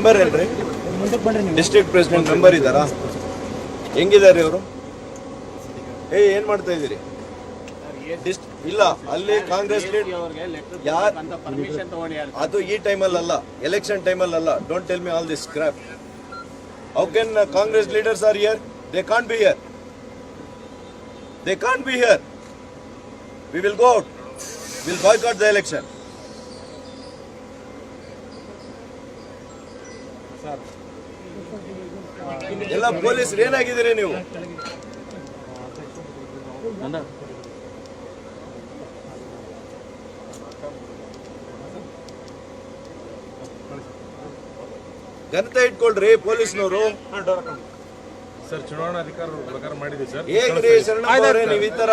Member ಏನ್ರಿ district president member ಇದ್ದಾರಾ? ಹೆಂಗಿದ್ದಾರೆ ಇವರು? ಏ ಏನ್ ಮಾಡ್ತಾ ಇದ್ದೀರಿ? ಇಲ್ಲ, ಅಲ್ಲಿ ಕಾಂಗ್ರೆಸ್ ಅದು ಈ ಟೈಮಲ್ಲಿ ಅಲ್ಲ ಎಲೆಕ್ಷನ್ ಟೈಮಲ್ಲಿ ಅಲ್ಲ. Don't tell me all this crap how can Congress leaders are here they can't be here they can't be here we will go out will boycott the election ಎಲ್ಲ ಪೊಲೀಸರು ಏನಾಗಿದ್ದೀರಿ ನೀವು? ಘನತೆ ಇಟ್ಕೊಳ್ರಿ ಪೊಲೀಸ್ನವರು. ಸರ್ ಚುನಾವಣಾಧಿಕಾರ ಪ್ರಕಾರ ಮಾಡಿದ್ವಿ ಸರ್. ಹೇಗ್ರಿ ನೀವು ಈ ತರ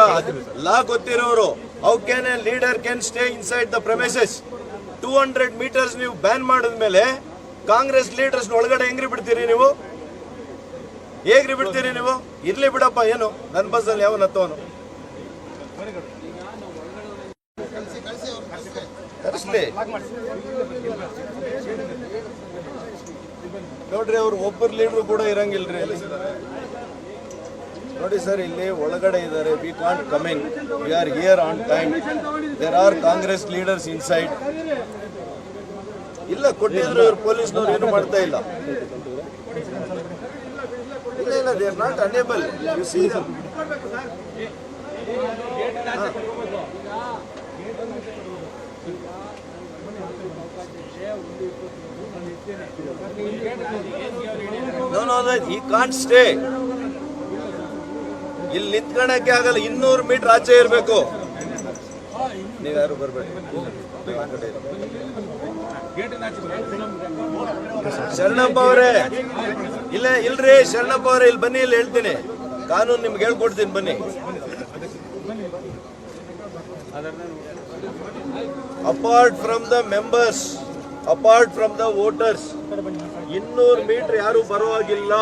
ಲಾ ಗೊತ್ತಿರೋರು how can a leader can stay inside the premises two hundred meters ನೀವು ಬ್ಯಾನ್ ಮಾಡಿದ್ಮೇಲೆ ಕಾಂಗ್ರೆಸ್ ಲೀಡರ್ಸ್ ಒಳಗಡೆ ಹೆಂಗ್ರಿ ಬಿಡ್ತೀರಿ ನೀವು? ಹೇಗ್ರಿ ಬಿಡ್ತೀರಿ ನೀವು? ಇರ್ಲಿ ಬಿಡಪ್ಪ, ಏನು? ನನ್ನ ಬಸ್ಸಲ್ಲಿ ಯಾವ ಹತ್ತವನು? ಕರೆಸ್ಲಿ. ನೋಡ್ರಿ, ಅವ್ರು ಒಬ್ಬರು ಲೀಡ್ರು ಕೂಡ ಇರಂಗಿಲ್ರಿ ನೋಡಿ ಸರ್, ಇಲ್ಲಿ ಒಳಗಡೆ ಇದ್ದಾರೆ we can't coming we are here on time there are Congress leaders inside ಇಲ್ಲ, ಕೊಟ್ಟಿದ್ರು ಇವ್ರು ಪೊಲೀಸ್ನವ್ರು ಏನು ಮಾಡ್ತಾ ಇಲ್ಲ. ಇಲ್ಲ they are not unable you see no no ಈ ಕಾಂಟ್ ಸ್ಟೇ ಇಲ್ಲಿ ನಿಂತ್ಕೊಳಕ್ಕೆ ಆಗಲ್ಲ, ಇನ್ನೂರು ಮೀಟರ್ ಆಚೆ ಇರಬೇಕು. ನೀವ್ಯಾರು ಬರ್ಬೇಡಿ. ಶರಣಪ್ಪ ಅವರೇ ಇಲ್ಲ ಇಲ್ರಿ ಶರಣಪ್ಪ ಅವರೇ ಇಲ್ಲಿ ಬನ್ನಿ ಇಲ್ಲಿ ಹೇಳ್ತೀನಿ. ಕಾನೂನು ನಿಮ್ಗೆ ಹೇಳ್ಕೊಡ್ತೀನಿ ಬನ್ನಿ. Apart from the members apart from the voters ಇನ್ನೂರು ಮೀಟರ್ ಯಾರು ಬರುವಾಗಿಲ್ಲ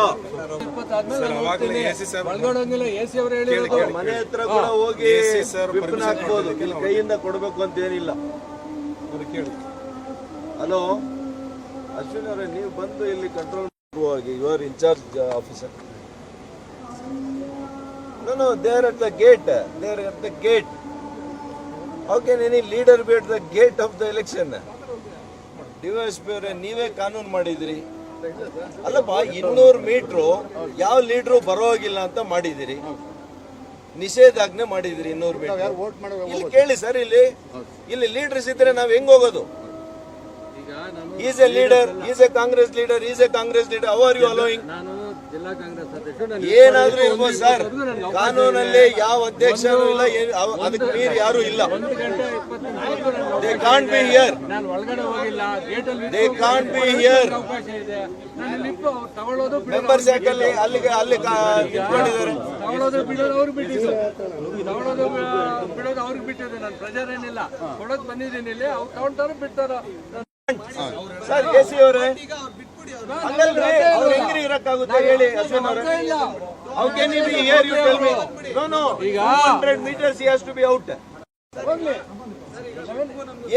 ಮನೆ ಹತ್ರ ಕೂಡ ಹೋಗಿ ವಿಪ್ಪನ ಹಾಕ್ಬೋದು. ಇಲ್ಲಿ ಕೈಯಿಂದ ಕೊಡಬೇಕು ಅಂತ ಏನಿಲ್ಲ. ಕೇಳಿ. ಹಲೋ? ಅಶ್ವಿನ್ ಅವರೇ ನೀವು ಬಂದು ಇಲ್ಲಿ ಕಂಟ್ರೋಲ್ ಮಾಡುವಾಗ you are incharge officer no no there at the gate there at the gate okay can any leader be at the gate of the election DYSP ಅವರೇ ನೀವೇ ಕಾನೂನು ಮಾಡಿದಿರಿ. ಅಲ್ಲಪ್ಪ ಇನ್ನೂರು ಮೀಟ್ರು ಯಾವ ಲೀಡ್ರು ಬರೋಗಿಲ್ಲ ಅಂತ ಮಾಡಿದಿರಿ ನಿಷೇಧಾಜ್ಞೆ ಮಾಡಿದಿರಿ ಇನ್ನೂರು ಮೀಟರ್. ಇಲ್ಲಿ ಕೇಳಿ ಸರ್ ಇಲ್ಲಿ ಇಲ್ಲಿ ಲೀಡರ್ಸ್ ಇದ್ರೆ ನಾವ್ ಹೆಂಗ್ ಹೋಗೋದು? ನಾನು is a leader is a Congress leader is a Congress leader how are you allowing ಏನಾದ್ರೂ ಇರ್ಬೋದು ಸರ್. ಕಾನೂನಲ್ಲಿ ಯಾವ ಅಧ್ಯಕ್ಷರು ಇಲ್ಲ. ಅದಕ್ಕೆ ಮೀರಿ ಯಾರು ಇಲ್ಲ. They can't be here they can't be here member cycle members ಯಾಕಲ್ಲಿ ಅಲ್ಲಿಗೆ ಅಲ್ಲಿ ನಿಂತ್ಕೊಂಡಿದ್ದಾರೆ. ತಗೊಳ್ಳೋದು ಬಿಡೋದು ಅವ್ರು ಬಿಟ್ಟಿದ್ದು. ತಗೊಳ್ಳೋದು ಬಿ- ಬಿಡೋದು ಅವ್ರಿಗೆ ಬಿಟ್ಟಿದ್ದು. ನಾನು ಏನಿಲ್ಲ ಕೊಡೋದು ಬಂದಿದ್ದೀನಿ ಇಲ್ಲಿ. ಅವ್ರು ತಗೊಂಡ್ತಾರ ಬಿಡ್ತಾರೋ? ಸರ್ ಕೆ ಸಿ ಅವರೇ. ಹಂಗಲ್ರಿ ಅವ್ರು ಹೆಂಗ್ರಿ ಇರಕ್ಕಾಗುತ್ತೆ ಹೇಳಿ ಅಶ್ವಿನ್ ಅವರೇ. How can you be here you tell me no no ಈಗ 200 meters he has to be out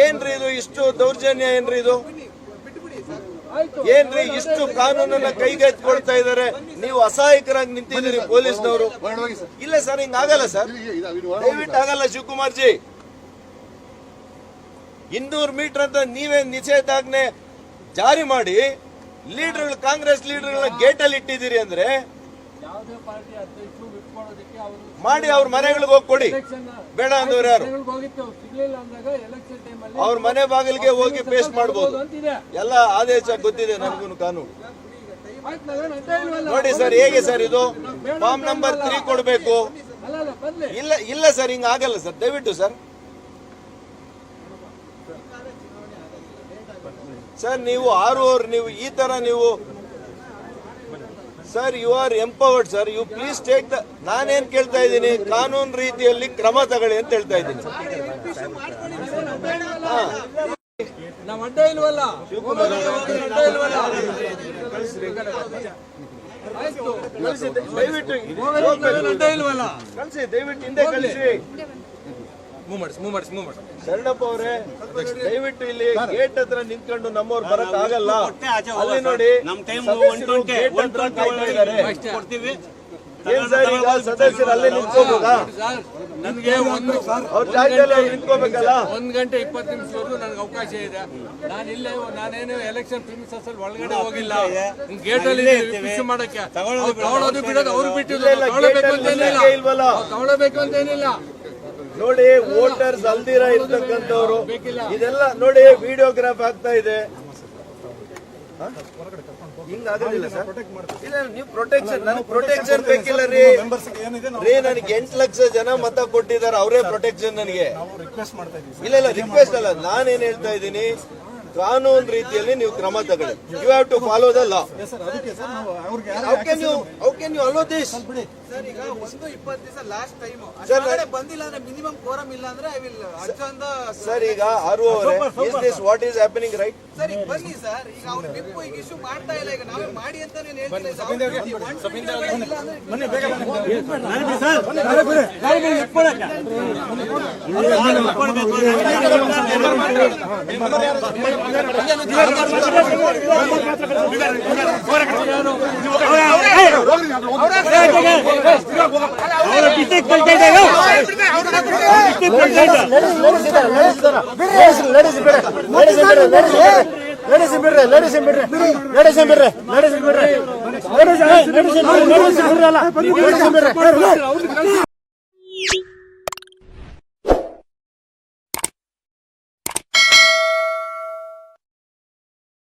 ಏನ್ರಿ ಇದು ಇಷ್ಟು ದೌರ್ಜನ್ಯ ಏನ್ರಿ ಇದು? ಏನ್ರಿ ಇಷ್ಟು ಕಾನೂನನ್ನ ಕೈಗೆತ್ಕೊಳ್ತಾ ಇದಾರೆ? ನೀವು ಅಸಹಾಯಕರಾಗಿ ನಿಂತಿದ್ದೀರಿ ಪೊಲೀಸ್ನವರು. ಇಲ್ಲ ಸರ್ ಹಿಂಗಾಗಲ್ಲ ಸರ್. ದಯವಿಟ್ಟು ಆಗಲ್ಲ ಶಿವಕುಮಾರ್ ಜಿ ಇನ್ನೂರು ಮೀಟರ್ ಅಂತ ನೀವೇ ನಿಷೇಧಾಜ್ಞೆ ಜಾರಿ ಮಾಡಿ ಲೀಡರ್ಗಳು ಕಾಂಗ್ರೆಸ್ ಲೀಡರ್ಗಳನ್ನ ಗೇಟಲ್ಲಿ ಇಟ್ಟಿದ್ದೀರಿ ಅಂದ್ರೆ ಮಾಡಿ ಅವ್ರ ಮನೆಗಳಿಗೆ ಹೋಗಿ ಕೊಡಿ. ಬೇಡ ಅಂದವ್ರು ಯಾರು? ಅವ್ರ ಮನೆ ಬಾಗಿಲಿಗೆ ಹೋಗಿ ಪೇಸ್ಟ್ ಮಾಡಬಹುದು ಎಲ್ಲ ಆದೇಶ ಗೊತ್ತಿದೆ ನನಗೂ ಕಾನೂನು. ನೋಡಿ ಸರ್ ಹೇಗೆ ಸರ್ ಇದು? ಫಾರ್ಮ್ ನಂಬರ್ ತ್ರೀ ಕೊಡಬೇಕು. ಇಲ್ಲ ಇಲ್ಲ ಸರ್ ಹಿಂಗ ಆಗಲ್ಲ ಸರ್. ದಯವಿಟ್ಟು ಸರ್. ಸರ್ ನೀವು ಆರು ಓವರ್ ನೀವು ಈ ತರ ನೀವು sir you are empowered sir you please take the ನಾನೇನ್ ಕೇಳ್ತಾ ಇದ್ದೀನಿ ಕಾನೂನು ರೀತಿಯಲ್ಲಿ ಕ್ರಮ ತಗೊಳ್ಳಿ ಅಂತ ಹೇಳ್ತಾ ಇದ್ದೀನಿ. ದಯವಿಟ್ಟು ದಯವಿಟ್ಟು ಹಿಂದೆ ಕಳಿಸಿ. ಮೂವ್ ಮಾಡಿಸಿ ಮೂವ್ ಮಾಡಿಸಿ ಮೂವ್ ಮಾಡಿ ಶರಣಪ್ಪ ಅವರೇ ದಯವಿಟ್ಟು ಇಲ್ಲಿ ಗೇಟ್ ಹತ್ರ ನಿಂತ್ಕೊಂಡು ನಮ್ಮವ್ರು ಬರಕ್ ಆಗಲ್ಲ. ಅಲ್ಲಿ ನೋಡಿ ಗೇಟ್ ಹತ್ರ ಕಾಯ್ತಾ ಇದ್ದಾರೆ. ಏನ್ ಸರ್ ಈಗ ಸದಸ್ಯರು ಅಲ್ಲೇ ನಿಂತ್ಕೋಬೋದಾ ನನಗೆ ಒಂದು ಅವ್ರ ಜಾಗದಲ್ಲಿ ಅವ್ರು ನಿಂತ್ಕೋಬೇಕಲ್ಲ? ಒಂದ್ ಗಂಟೆ ಇಪ್ಪತ್ತು ನಿಮಿಷವರೆಗೂ ನನಗೆ ಅವಕಾಶ ಇದೆ. ನಾನು ಇಲ್ಲೇ ನಾನೇನು ಎಲೆಕ್ಷನ್ ಪ್ರಿಮಿಸಸ್ ಅಲ್ಲಿ ಒಳಗಡೆ ಹೋಗಿಲ್ಲ. ಗೇಟ್ ಅಲ್ಲಿ ಕೃಷಿ ಮಾಡಕ್ಕೆ. ಅವ್ರು ತಗೊಳ್ಳೋದು ಬಿಡೋದು ಅವ್ರು ಬಿಟ್ಟಿಲ್ಲ ಅಲ್ಲಿ ಅಂತೇನಿಲ್ಲ? ಅವ್ರು ಅಂತೇನಿಲ್ಲ. ನೋಡಿ ವೋಟರ್ಸ್ ಅಲ್ದಿರ ಇರ್ತಕ್ಕಂಥವ್ರು. ಇದೆಲ್ಲ ನೋಡಿ ವಿಡಿಯೋಗ್ರಾಫ್ ಆಗ್ತಾ ಇದೆ. ಹ? ಸರ್. ಇಲ್ಲ ನೀವು ಪ್ರೊಟೆಕ್ಷನ್ ನನಗೆ ಪ್ರೊಟೆಕ್ಷನ್ ಬೇಕಿಲ್ಲ ರೀ. ರೀ ನನಗೆ ಎಂಟು ಲಕ್ಷ ಜನ ಮತ ಕೊಟ್ಟಿದ್ದಾರೆ ಅವರೇ ಪ್ರೊಟೆಕ್ಷನ್ ನನಗೆ. ಇಲ್ಲ ಇಲ್ಲ ರಿಕ್ವೆಸ್ಟ್ ಅಲ್ಲ. ನಾನೇನ್ ಹೇಳ್ತಾ ಇದ್ದೀನಿ ಕಾನೂನ್ ರೀತಿಯಲ್ಲಿ ನೀವು ಕ್ರಮ ತಗೊಳ್ಳಿ. You have to follow the law how can you how can you allow this sir ಈಗ ಒಂದು ಇಪ್ಪತ್ತು ದಿವಸ ಲಾಸ್ಟ್ ಟೈಮ್ ಅಷ್ಟೇ ಬಂದಿಲ್ಲ ಅಂದ್ರೆ ಮಿನಿಮಮ್ ಕೋರಮ್ ಇಲ್ಲ ಅಂದ್ರೆ ಐ ವಿಲ್ ಅರ್ಜನ್ ಸರ್ ಈಗ ಆರು ಅವರೇ. Is this what is happening right sir ಈಗ ಬನ್ನಿ ಸರ್ ಈಗ ಅವ್ರು ಬಿಪ್ಪು ಈಗ ಇಶ್ಯೂ ಮಾಡ್ತಾ ಇಲ್ಲ. ಈಗ ನಾವೇ ಮಾಡಿ ಅಂತ ನೀನು ಹೇಳ್ತೀನಿ ಲೇಡೀಸ್ ಬಿಡ್ರಿ ಲೇಡೀಸ್ ಬಿಡ್ರಿ ಲೇಡೀಸ್ ಬಿಡ್ರಿ ಲೇಡೀಸ್ ಬಿಡ್ರಿ ಲೇಡೀಸ್ ಬಿಡ್ರಿ ಬಿಡ್ರಿ